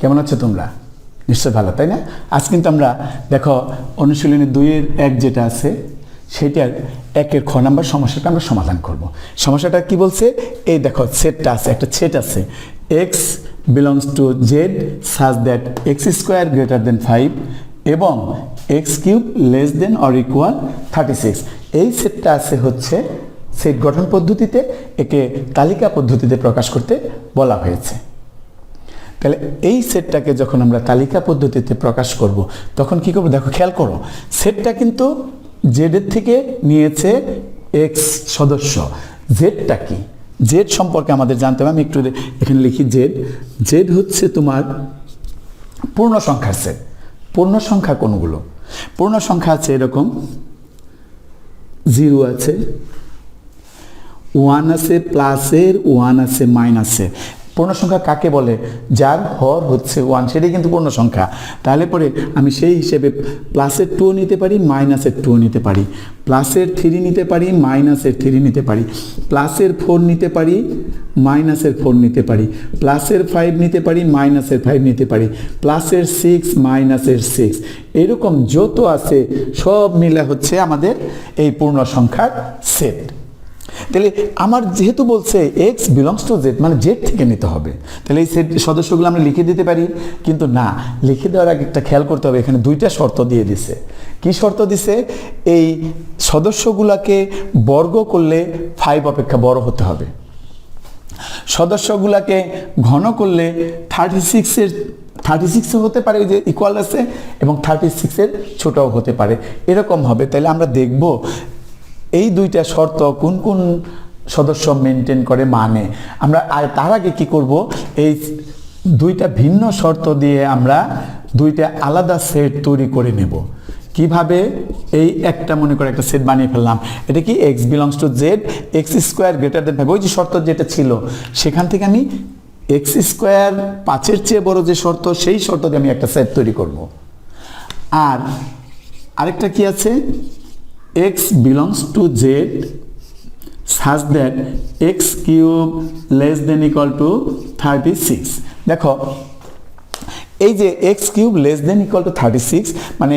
কেমন আছো তোমরা? নিশ্চয় ভালো, তাই না? আজ কিন্তু আমরা, দেখো, অনুশীলনী দুইয়ের এক যেটা আছে, সেটার একের খ নাম্বার সমস্যাটা আমরা সমাধান করব। সমস্যাটা কি বলছে? এই দেখো, সেটটা আছে, একটা সেট আছে। X belongs to Z such that x square greater than five এবং x cube less than or equal thirty six এই সেটটা আছে হচ্ছে সেট গঠন পদ্ধতিতে, একে তালিকা পদ্ধতিতে প্রকাশ করতে বলা হয়েছে। তাহলে এই সেটটাকে যখন আমরা তালিকা পদ্ধতিতে প্রকাশ করব, তখন কি করব? দেখো, খেয়াল করো, সেটটা কিন্তু জেডের থেকে নিয়েছে এক্স সদস্য। জেডটা কি? জেড সম্পর্কে আমাদের জানতে হবে। আমি একটু এখানে লিখি জেড। জেড হচ্ছে তোমার পূর্ণ সংখ্যার সেট। পূর্ণ সংখ্যা কোনগুলো? পূর্ণ সংখ্যা আছে এরকম, জিরো আছে, ওয়ান আছে প্লাসের ওয়ান আছে মাইনাসের পূর্ণ সংখ্যা কাকে বলে? যার হর হচ্ছে ওয়ান সেটাই কিন্তু পূর্ণ সংখ্যা তাহলে পরে আমি সেই হিসেবে প্লাসের টু নিতে পারি মাইনাসের টু নিতে পারি। প্লাসের থ্রি নিতে পারি মাইনাসের থ্রি নিতে পারি। প্লাসের ফোর নিতে পারি মাইনাসের ফোর নিতে পারি। প্লাসের ফাইভ নিতে পারি মাইনাসের ফাইভ নিতে পারি। প্লাসের সিক্স মাইনাসের সিক্স এরকম যত আছে, সব মিলে হচ্ছে আমাদের এই পূর্ণ সংখ্যার সেট তাহলে আমার যেহেতু বলছে এক্স বিলংস টু জেড মানে জেড থেকে নিতে হবে। তাহলে এই সেট সদস্যগুলো আমরা লিখে দিতে পারি, কিন্তু না, লিখে দেওয়ার আগে একটা খেয়াল করতে হবে, এখানে দুইটা শর্ত দিয়ে দিছে। কি শর্ত দিছে? এই সদস্যগুলোকে বর্গ করলে ফাইভ অপেক্ষা বড় হতে হবে। সদস্যগুলোকে ঘন করলে থার্টি সিক্সের থার্টি সিক্সও হতে পারে যে ইকুয়াল আছে, এবং থার্টি সিক্সের ছোটও হতে পারে। এরকম হবে। তাহলে আমরা দেখব এই দুইটা শর্ত কোন কোন সদস্য মেনটেন করে মানে? আমরা আর তার আগে কি করব? এই দুইটা ভিন্ন শর্ত দিয়ে আমরা দুইটা আলাদা সেট তৈরি করে নেব। কীভাবে? এই একটা মনে করে একটা সেট বানিয়ে ফেললাম। এটা কি x belongs to Z x square greater than five ওই যে শর্ত যেটা ছিল, সেখান থেকে আমি এক্স স্কোয়ার পাঁচের চেয়ে বড় যে শর্ত, সেই শর্ত দিয়ে আমি একটা সেট তৈরি করব। আর আরেকটা কি আছে? Belongs to Z such that x cube less than equal to thirty six দেখো, এই যে x cube less than equal to thirty six মানে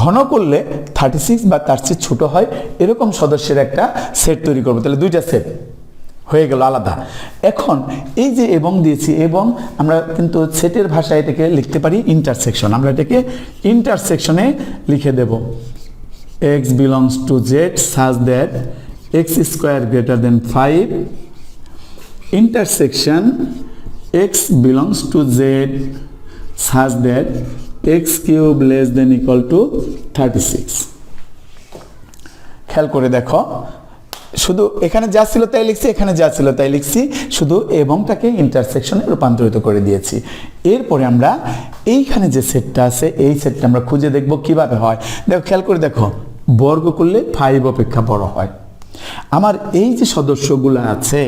ঘন করলে থার্টি সিক্স বা তার চেয়ে ছোটো হয়, এরকম সদস্যের একটা সেট তৈরি করব। তাহলে দুইটা সেট হয়ে গেল আলাদা। এখন এই যে এবং দিয়েছি, এবং আমরা কিন্তু সেটের ভাষায় এটাকে লিখতে পারি ইন্টারসেকশন আমরা এটাকে ইন্টারসেকশনে লিখে দেব। X belongs to z such that x square greater than five intersection x belongs to z such that x cube less than equal to 36 খেয়াল করে দেখো, শুধু এখানে যা ছিল তাই লিখছি, এখানে যা ছিল তাই লিখছি, শুধু এবংটাকে ইন্টারসেকশনে রূপান্তরিত করে দিয়েছি। এরপরে আমরা এইখানে যে সেটটা আছে, এই সেটটা আমরা খুঁজে দেখব কীভাবে হয়। দেখো, খেয়াল করে দেখো বর্গ করলে ফাইভ অপেক্ষা বড় হয়। আমার এই যে সদস্যগুলো আছে,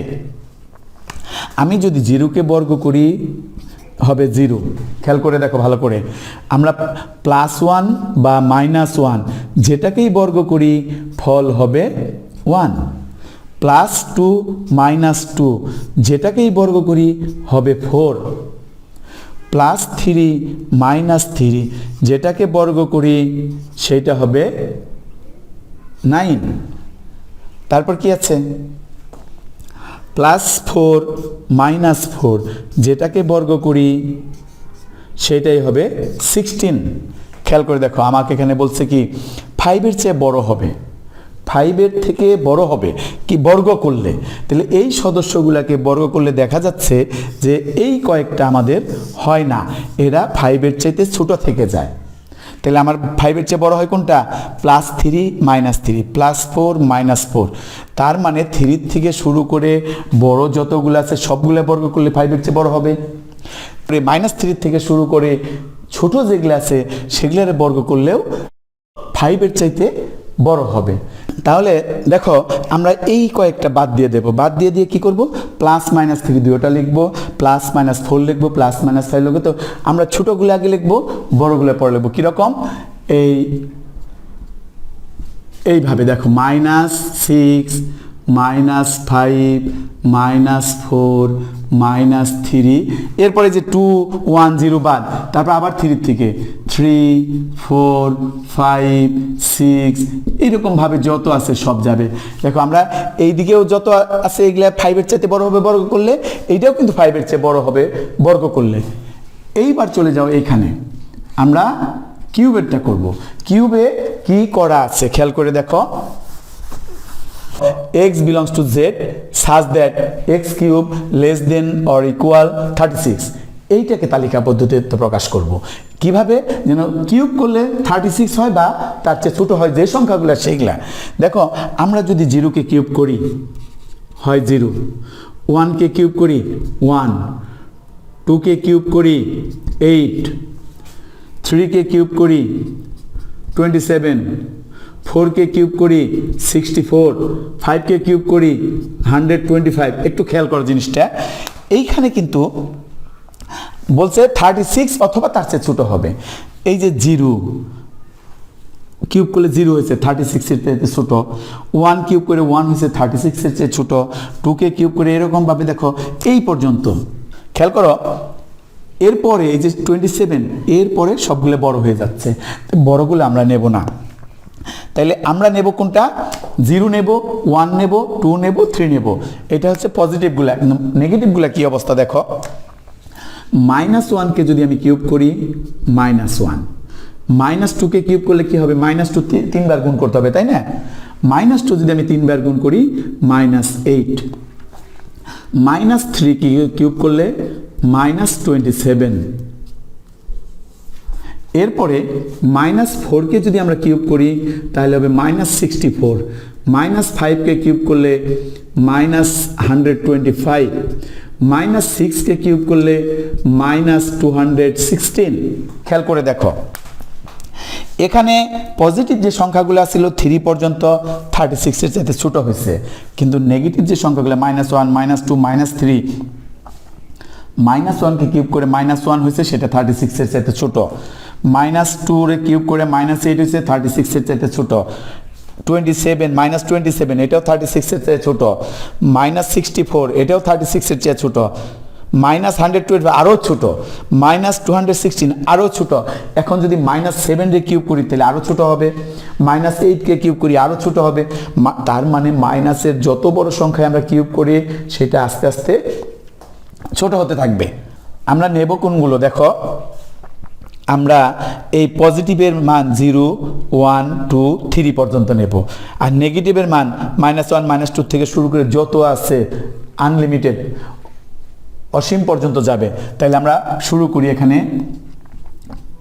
আমি যদি জিরোকে বর্গ করি, হবে জিরো খেয়াল করে দেখো ভালো করে। আমরা প্লাস ওয়ান বা মাইনাস ওয়ান যেটাকেই বর্গ করি, ফল হবে one plus two minus two যেটাকেই বর্গ করি, হবে four plus three minus three যেটাকে বর্গ করি, সেটা হবে নাইন। তারপর কি আছে? প্লাস ফোর, মাইনাস ফোর, যেটাকে বর্গ করি, সেটাই হবে সিক্সটিন। খেয়াল করে দেখো, আমাকে এখানে বলছে কি, ফাইভের চেয়ে বড় হবে। ফাইভের থেকে বড় হবে কি বর্গ করলে? তাহলে এই সদস্যগুলোকে বর্গ করলে দেখা যাচ্ছে যে এই কয়েকটা আমাদের হয় না। এরা ফাইভের চাইতে ছোট থেকে যায়। তাহলে আমার ফাইভের চেয়ে বড় হয় কোনটা? Plus three minus three plus four minus four তার মানে থ্রির থেকে শুরু করে বড় যতগুলো আছে সবগুলো বর্গ করলে ফাইভের চেয়ে বড় হবে। মাইনাস থ্রির থেকে শুরু করে ছোট যেগুলো আছে সেগুলোর বর্গ করলেও ফাইভের চাইতে বড় হবে। তাহলে দেখো, আমরা এই কয়েকটা বাদ দিয়ে দেব। বাদ দিয়ে দিয়ে কি করব? প্লাস মাইনাস থ্রি দুটোটা লিখব প্লাস মাইনাস ফোর লিখব প্লাস মাইনাস ফাইভ লিখব। তো আমরা ছোটোগুলো আগে লিখব, বড়গুলো পরে লিখব। কীরকম? এই, এইভাবে দেখো minus six minus five minus four minus three. এরপরে যে টু, ওয়ান, জিরো বাদ, তারপর আবার থ্রি থেকে। থ্রি, ফোর, ফাইভ, সিক্স এইরকমভাবে যত আছে সব যাবে। দেখো আমরা এই দিকেও যত আছে এগুলা ফাইভের চাইতে বড় হবে বর্গ করলে, এইটাও কিন্তু ফাইভের চেয়ে বড় হবে বর্গ করলে। এইবার চলে যাও এইখানে আমরা কিউবেরটা করব। কিউবে কি করা আছে? খেয়াল করে দেখো। X belongs to z such that x cube less than or equal 36 এইটাকে তালিকা পদ্ধতিতে প্রকাশ করব। কীভাবে? যেন কিউব করলে থার্টি সিক্স হয় বা তার চেয়ে ছোটো হয় যে সংখ্যাগুলো, সেইগুলা। দেখো, আমরা যদি জিরোকে কিউব করি, হয় জিরো ওয়ানকে কিউব করি ওয়ান টুকে কিউব করি এইট থ্রিকে কিউব করি টোয়েন্টি সেভেন ফোরকে কিউব করি, সিক্সটি ফোর ফাইভকে কিউব করি, হান্ড্রেড টোয়েন্টি ফাইভ। একটু খেয়াল করো জিনিসটা। এইখানে কিন্তু বলছে থার্টি সিক্স অথবা তার চেয়ে ছোটো হবে। এই যে জিরো, কিউব করলে জিরো হয়েছে, থার্টি সিক্সের চেয়ে ছোটো। ওয়ান কিউব করে ওয়ান হয়েছে, থার্টি সিক্সের চেয়ে ছোটো। টুকে কিউব করে এরকমভাবে দেখো, এই পর্যন্ত। খেয়াল করো, এরপরে এই যে টোয়েন্টি সেভেন, এরপরে সবগুলো বড় হয়ে যাচ্ছে। বড়গুলো আমরা নেব না। তাইলে আমরা নেব কোনটা? জিরো নেব, ওয়ান নেব, টু নেব, থ্রি নেব। এটা হচ্ছে পজিটিভগুলা নেগেটিভগুলা কি অবস্থা দেখো? মাইনাস ওয়ানকে যদি আমি কিউব করি, মাইনাস ওয়ান। মাইনাস টুকে কিউব করলে কি হবে? মাইনাস টু তিনবার গুণ করতে হবে, তাই না? মাইনাস টু যদি আমি তিনবার গুণ করি, minus eight. Minus three cube করলে, মাইনাস টোয়েন্টি সেভেন। এরপরে মাইনাস ফোরকে যদি আমরা কিউব করি, তাহলে হবে মাইনাস সিক্সটি ফোর মাইনাস ফাইভকে কিউব করলে minus hundred twenty five minus সিক্সকে cube করলে মাইনাস টু হান্ড্রেড সিক্সটিন খেয়াল করে দেখো। এখানে পজিটিভ যে সংখ্যাগুলো ছিল থ্রি পর্যন্ত থার্টি সিক্সের চাইতে ছোটো হয়েছে। কিন্তু নেগেটিভ যে সংখ্যাগুলো minus one minus two minus three minus ওয়ানকে কিউব করে মাইনাস ওয়ান হয়েছে, সেটা থার্টি সিক্সের চাইতে ছোটো। মাইনাস টুরে কিউব করে মাইনাস এইট হয়েছে থার্টি সিক্সের চাইতে ছোটো। Twenty seven minus twenty seven এটাও থার্টি সিক্সের চেয়ে ছোটো। মাইনাস সিক্সটি ফোর এটাও থার্টি সিক্সের চেয়ে ছোটো। মাইনাস হান্ড্রেড টুয়েলভ আরও ছোটো। মাইনাস টু হান্ড্রেড সিক্সটিন আরও ছোটো। এখন যদি মাইনাস সেভেনকে কিউব করি, তাহলে আরও ছোটো হবে। মাইনাস এইটকে কিউব করি, আরও ছোটো হবে। তার মানে মাইনাসের যত বড় সংখ্যায় আমরা কিউব করি, সেটা আস্তে আস্তে ছোট হতে থাকবে। আমরা নেব কোনগুলো? দেখো। আমরা এই পজিটিভের মান জিরো ওয়ান টু থ্রি পর্যন্ত নেব। আর নেগেটিভের মান মাইনাস ওয়ান মাইনাস টু থেকে শুরু করে যত আছে আনলিমিটেড অসীম পর্যন্ত যাবে। তাইলে আমরা শুরু করি এখানে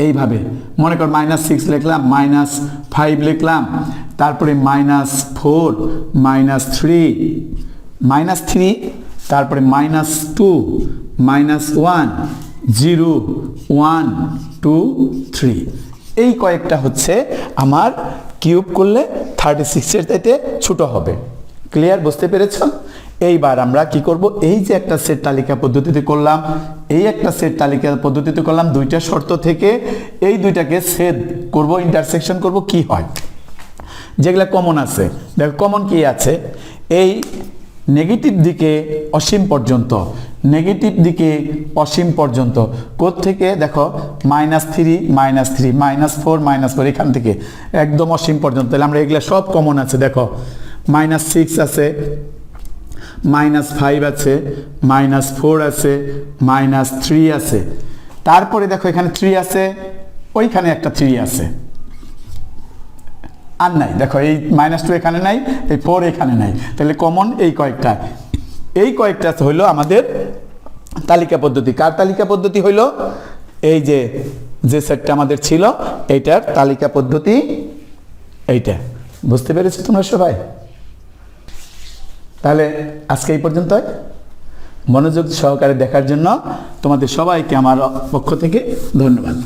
এইভাবে। মনে কর মাইনাস সিক্স লিখলাম মাইনাস ফাইভ লিখলাম, তারপরে minus four minus three minus three তারপরে minus two minus one zero one two three এই কয়েকটা হচ্ছে আমার কিউব করলে থার্টি সিক্সের চাইতে ছোটো হবে। ক্লিয়ার বুঝতে পেরেছ? এইবার আমরা কি করব? এই যে একটা সেট তালিকা পদ্ধতিতে করলাম, এই একটা সেট তালিকা পদ্ধতিতে করলাম, দুইটা শর্ত থেকে এই দুইটাকে সেদ করব ইন্টারসেকশন করব, কি হয়? যেগুলো কমন আছে। দেখো কমন কি আছে? এই নেগেটিভ দিকে অসীম পর্যন্ত নেগেটিভ দিকে অসীম পর্যন্ত। কোথ থেকে দেখো minus three minus three minus four minus four এখান থেকে। একদম অসীম পর্যন্ত। তাহলে আমরা এগুলো সব কমন আছে, দেখো। মাইনাস সিক্স আছে মাইনাস ফাইভ আছে মাইনাস ফোর আছে মাইনাস থ্রি আছে। তারপরে দেখো, এখানে থ্রি আছে, ওইখানে একটা থ্রি আছে। আর নাই। দেখো, এই মাইনাস টু এখানে নাই, এই ফোর এখানে নাই। তাহলে কমন এই কয়েকটা এই কয়েকটা হইল আমাদের তালিকা পদ্ধতি। কার তালিকা পদ্ধতি হইল? এই যে যে সেটটা আমাদের ছিল, এইটার তালিকা পদ্ধতি এইটা। বুঝতে পেরেছ তোমরা সবাই? তাহলে আজকে এই পর্যন্ত মনোযোগ সহকারে দেখার জন্য তোমাদের সবাইকে আমার পক্ষ থেকে ধন্যবাদ।